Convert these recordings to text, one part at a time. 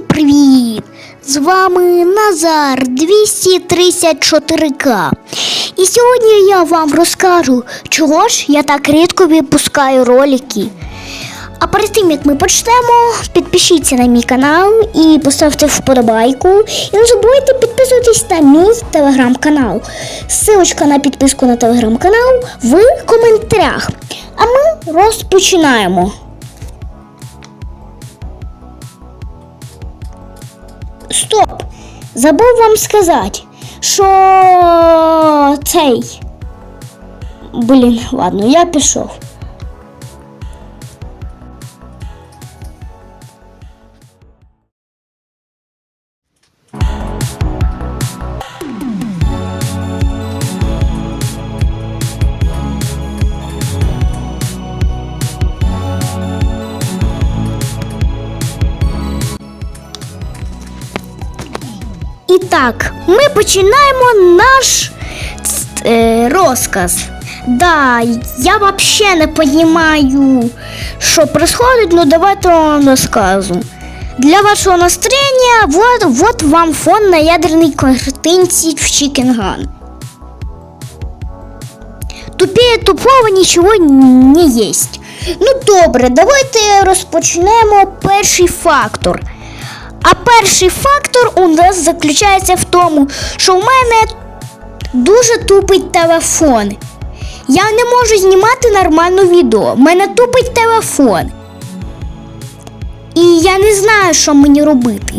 привіт! З вами Назар 234К. І сьогодні я вам розкажу, чого ж я так рідко випускаю ролики. А перед тим як ми почнемо, підпишіться на мій канал і поставте вподобайку. І не забудьте підписуватись на мій телеграм-канал. Ссылочка на підписку на телеграм-канал в коментарях. А ми розпочинаємо. Стоп! Забув вам сказати, що цей. Блін, ладно, я пішов. І так, ми починаємо наш е, розказ. Да, я вообще не понимаю, що происходит, но давайте вам розкажу. Для вашого настроєння, вот, вот вам фон на ядерній картинці в Gun. Тупее тупого нічого не єсть. Ну добре, давайте розпочнемо перший фактор. А перший фактор у нас заключається в тому, що в мене дуже тупить телефон. Я не можу знімати нормально відео. Мене тупить телефон. І я не знаю, що мені робити.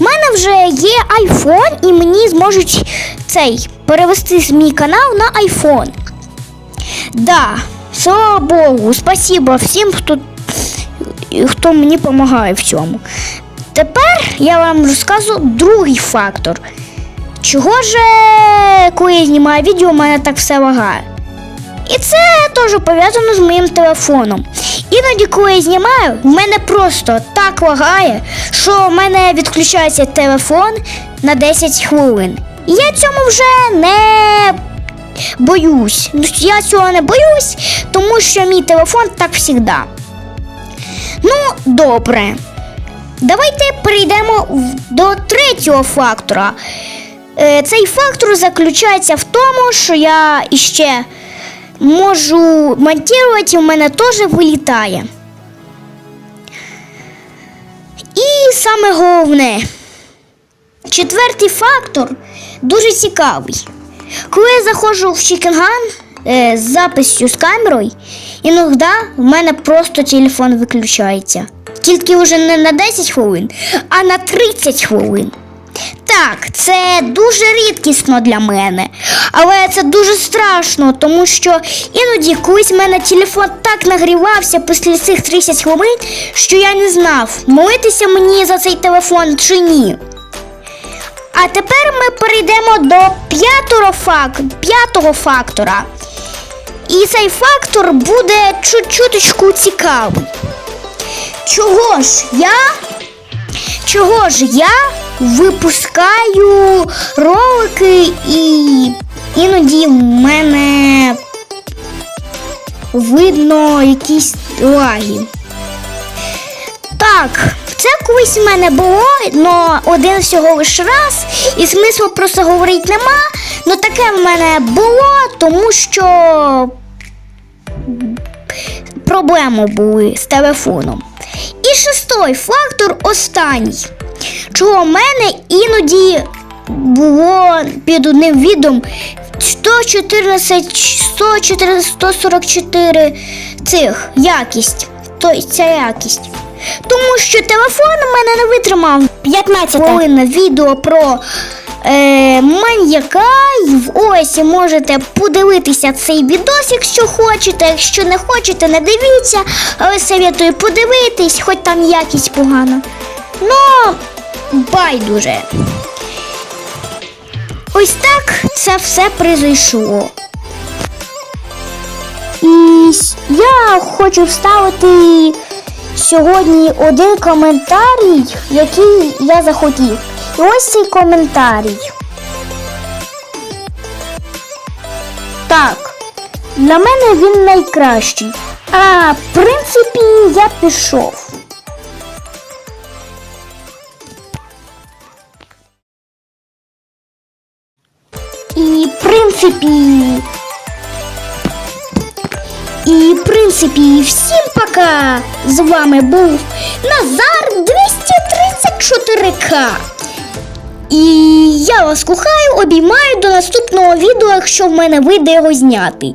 У мене вже є iPhone, і мені зможуть цей перевести мій канал на iPhone. Да, слава Богу, спасибо всім, хто, хто мені допомагає в цьому. Тепер я вам розкажу другий фактор. Чого ж, е, коли я знімаю відео, у мене так все лагає. І це теж пов'язано з моїм телефоном. Іноді, коли я знімаю, в мене просто так лагає, що в мене відключається телефон на 10 хвилин. І я цьому вже не боюсь. Ну, Я цього не боюсь, тому що мій телефон так завжди. Ну, добре. Давайте перейдемо до третього фактора. Е, Цей фактор заключається в тому, що я іще можу монтувати, в мене теж вилітає. І саме головне, четвертий фактор дуже цікавий. Коли я заходжу в Чікенган е, з записю з камерою, іноді в мене просто телефон виключається. Тільки вже не на 10 хвилин, а на 30 хвилин. Так, це дуже рідкісно для мене, але це дуже страшно, тому що іноді колись в мене телефон так нагрівався після цих 30 хвилин, що я не знав, молитися мені за цей телефон чи ні. А тепер ми перейдемо до п'ятого, фак... п'ятого фактора. І цей фактор буде чуть-чуточку цікавий. Чого ж я? Чого ж я випускаю ролики і іноді в мене видно якісь лаги. Так, це колись в мене було, але один всього лиш раз, і смислу просто говорити нема. Ну таке в мене було, тому що проблеми були з телефоном. І шестой фактор останній. Чого в мене іноді було під одним відом 114, 104, 144 цих якість. То, ця якість. Тому що телефон у мене не витримав 15 хвилин відео про е, маньяка. Ось можете подивитися цей відос, якщо хочете. Якщо не хочете, не дивіться. Але советую подивитись, хоч там якість погана. Ну, байдуже. Ось так це все произойшло. І я хочу вставити сьогодні один коментарій, який я захотів. Ось цей коментарій. Так, для мене він найкращий. А в принципі я пішов. І в принципі. І в принципі всім пока! З вами був Назар 234К. І я вас кохаю, обіймаю до наступного відео, якщо в мене вийде його зняти.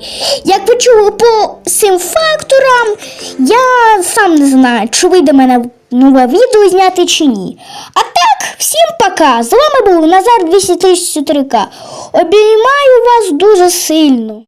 Як ви чули по цим факторам, я сам не знаю, чи вийде мене нове відео зняти чи ні. А так, всім пока! З вами був Назар 234К. Обіймаю вас дуже сильно.